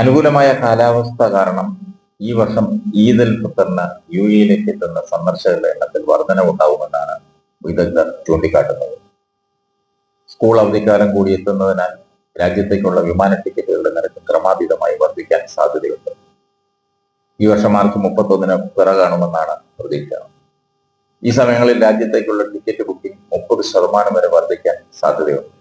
അനുകൂലമായ കാലാവസ്ഥ കാരണം ഈ വർഷം ഈദൽ ഉൽ ഫിത്തറിന് യു എയിലേക്ക് എത്തുന്ന സന്ദർശകരുടെ എണ്ണത്തിൽ വർധനവുണ്ടാവുമെന്നാണ് വിദഗ്ധർ ചൂണ്ടിക്കാട്ടുന്നത്. സ്കൂൾ അവധിക്കാലം കൂടി എത്തുന്നതിനാൽ രാജ്യത്തേക്കുള്ള വിമാന ടിക്കറ്റുകളുടെ നിരക്ക് ക്രമാതീതമായി വർദ്ധിക്കാൻ സാധ്യതയുണ്ട്. ഈ വർഷം മാർച്ച് മുപ്പത്തൊന്നിന് പിറ കാണുമെന്നാണ് പ്രതീക്ഷ. ഈ സമയങ്ങളിൽ രാജ്യത്തേക്കുള്ള ടിക്കറ്റ് ബുക്കിംഗ് മുപ്പത് ശതമാനം വരെ വർദ്ധിക്കാൻ സാധ്യതയുണ്ട്.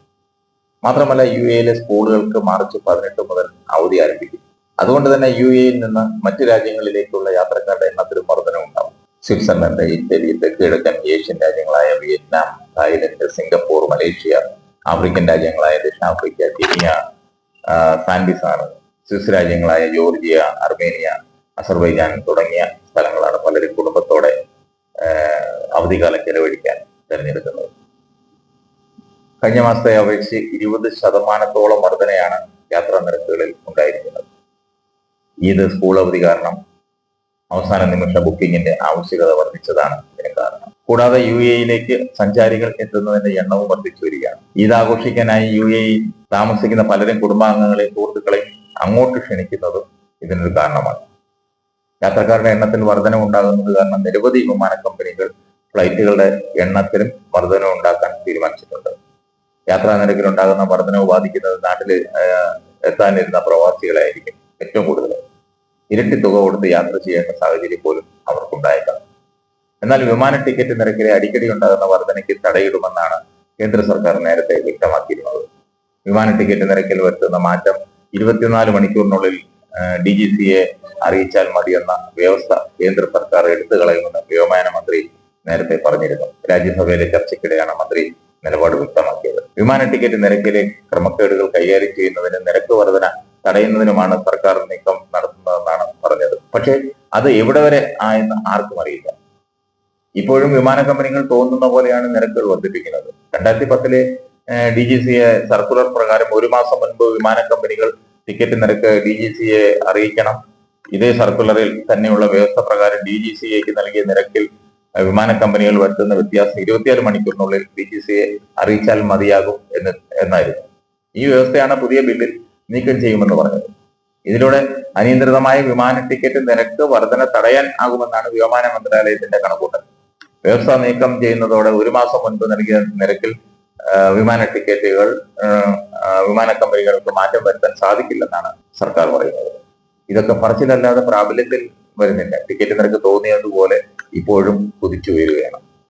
മാത്രമല്ല യു എയിലെ സ്കൂളുകൾക്ക് മാർച്ച് പതിനെട്ട് മുതൽ അവധി ആരംഭിക്കും. അതുകൊണ്ട് തന്നെ യു എയിൽ നിന്ന് മറ്റു രാജ്യങ്ങളിലേക്കുള്ള യാത്രക്കാരുടെ എണ്ണത്തിലും വർധനവുണ്ടാവും സ്വിറ്റ്സർലൻഡ് ഇറ്റലി തെക്ക് കിഴക്കൻ Asian രാജ്യങ്ങളായ Vietnam Thailand Singapore Malaysia African രാജ്യങ്ങളായ ദക്ഷിണാഫ്രിക്ക കെനിയ സാൻഡിസാണ് സ്വിസ് രാജ്യങ്ങളായ ജോർജിയ അർമേനിയ അസർബൈജാൻ തുടങ്ങിയ സ്ഥലങ്ങളാണ് പലരും കുടുംബത്തോടെ അവധികാലം ചെലവഴിക്കാൻ തിരഞ്ഞെടുക്കുന്നത്. കഴിഞ്ഞ മാസത്തെ അപേക്ഷിച്ച് ഇരുപത് ശതമാനത്തോളം വർധനയാണ് യാത്രാ നിരക്കുകളിൽ ഉണ്ടായിരിക്കുന്നത്. ഇത് സ്കൂൾ അവധി കാരണം അവസാന നിമിഷ ബുക്കിംഗിന്റെ ആവശ്യകത വർദ്ധിച്ചതാണ് ഇതിന് കാരണം. കൂടാതെ യു എയിലേക്ക് സഞ്ചാരികൾ എത്തുന്നതിന്റെ എണ്ണവും വർദ്ധിച്ചു വരികയാണ്. ഇത് ആഘോഷിക്കാനായി യു എയിൽ താമസിക്കുന്ന പലരും കുടുംബാംഗങ്ങളെയും സുഹൃത്തുക്കളെയും അങ്ങോട്ട് ക്ഷണിക്കുന്നതും ഇതിനൊരു കാരണമാണ്. യാത്രക്കാരുടെ എണ്ണത്തിൽ വർധനം ഉണ്ടാകുന്നത് കാരണം നിരവധി വിമാന കമ്പനികൾ ഫ്ലൈറ്റുകളുടെ എണ്ണത്തിലും വർധനം ഉണ്ടാക്കാൻ തീരുമാനിച്ചിട്ടുണ്ട്. യാത്രാ നിരക്കിലുണ്ടാകുന്ന വർധനവ് ബാധിക്കുന്നത് നാട്ടിൽ എത്താനിരുന്ന പ്രവാസികളായിരിക്കും ഏറ്റവും കൂടുതൽ ഇരട്ടി തുക കൊടുത്ത് യാത്ര ചെയ്യേണ്ട സാഹചര്യം പോലും അവർക്കുണ്ടായേക്കാം. എന്നാൽ വിമാന ടിക്കറ്റ് നിരക്കിലെ അടിക്കടി ഉണ്ടാകുന്ന വർധനയ്ക്ക് തടയിടുമെന്നാണ് കേന്ദ്ര സർക്കാർ നേരത്തെ വ്യക്തമാക്കിയിരുന്നത്. വിമാന ടിക്കറ്റ് നിരക്കിൽ വരുത്തുന്ന മാറ്റം ഇരുപത്തിനാല് മണിക്കൂറിനുള്ളിൽ ഡി ജി സിയെ അറിയിച്ചാൽ മതിയെന്ന വ്യവസ്ഥ കേന്ദ്ര സർക്കാർ എടുത്തു കളയുമെന്ന് വ്യോമയാന മന്ത്രി നേരത്തെ പറഞ്ഞിരുന്നു. രാജ്യസഭയിലെ ചർച്ചയ്ക്കിടെയാണ് മന്ത്രി നിലപാട് വ്യക്തമാക്കിയത്. വിമാന ടിക്കറ്റ് നിരക്കിലെ ക്രമക്കേടുകൾ കൈകാര്യം ചെയ്യുന്നതിനും നിരക്ക് വർധന തടയുന്നതിനുമാണ് സർക്കാർ നീക്കം നടത്തുന്നതെന്നാണ് പറഞ്ഞത്. പക്ഷേ അത് എവിടെ വരെ ആയെന്ന് ആർക്കും അറിയില്ല. ഇപ്പോഴും വിമാന കമ്പനികൾ തോന്നുന്ന പോലെയാണ് നിരക്കുകൾ വർദ്ധിപ്പിക്കുന്നത്. രണ്ടായിരത്തി പത്തിലെ D G C A circular പ്രകാരം ഒരു മാസം മുൻപ് വിമാന കമ്പനികൾ ടിക്കറ്റ് നിരക്ക് ഡി ജി സി എ അറിയിക്കണം. ഇതേ സർക്കുലറിൽ തന്നെയുള്ള വ്യവസ്ഥ പ്രകാരം ഡി ജി സി എക്ക് നൽകിയ നിരക്കിൽ വിമാന കമ്പനികൾ വരുത്തുന്ന വ്യത്യാസം ഇരുപത്തിയാറ് മണിക്കൂറിനുള്ളിൽ ഡി ജി സിയെ അറിയിച്ചാൽ മതിയാകും എന്ന് എന്നായിരുന്നു. ഈ വ്യവസ്ഥയാണ് പുതിയ ബില്ലിൽ നീക്കം ചെയ്യുമെന്ന് പറഞ്ഞത്. ഇതിലൂടെ അനിയന്ത്രിതമായ വിമാന ടിക്കറ്റ് നിരക്ക് വർധന തടയാൻ ആകുമെന്നാണ് വ്യോമയാന മന്ത്രാലയത്തിന്റെ കണക്കൂട്ടൽ വ്യവസ്ഥ നീക്കം ചെയ്യുന്നതോടെ ഒരു മാസം മുൻപ് നൽകിയ നിരക്കിൽ വിമാന ടിക്കറ്റുകൾ വിമാന കമ്പനികൾക്ക് മാറ്റം വരുത്താൻ സാധിക്കില്ലെന്നാണ് സർക്കാർ പറയുന്നത്. ഇതൊക്കെ പറച്ചിലല്ലാതെ പ്രാബല്യത്തിൽ വരുന്നില്ല. ടിക്കറ്റ് നിരക്ക് തോന്നിയതുപോലെ ഇപ്പോഴും കുതിച്ചു ഉയരുകയാണ്.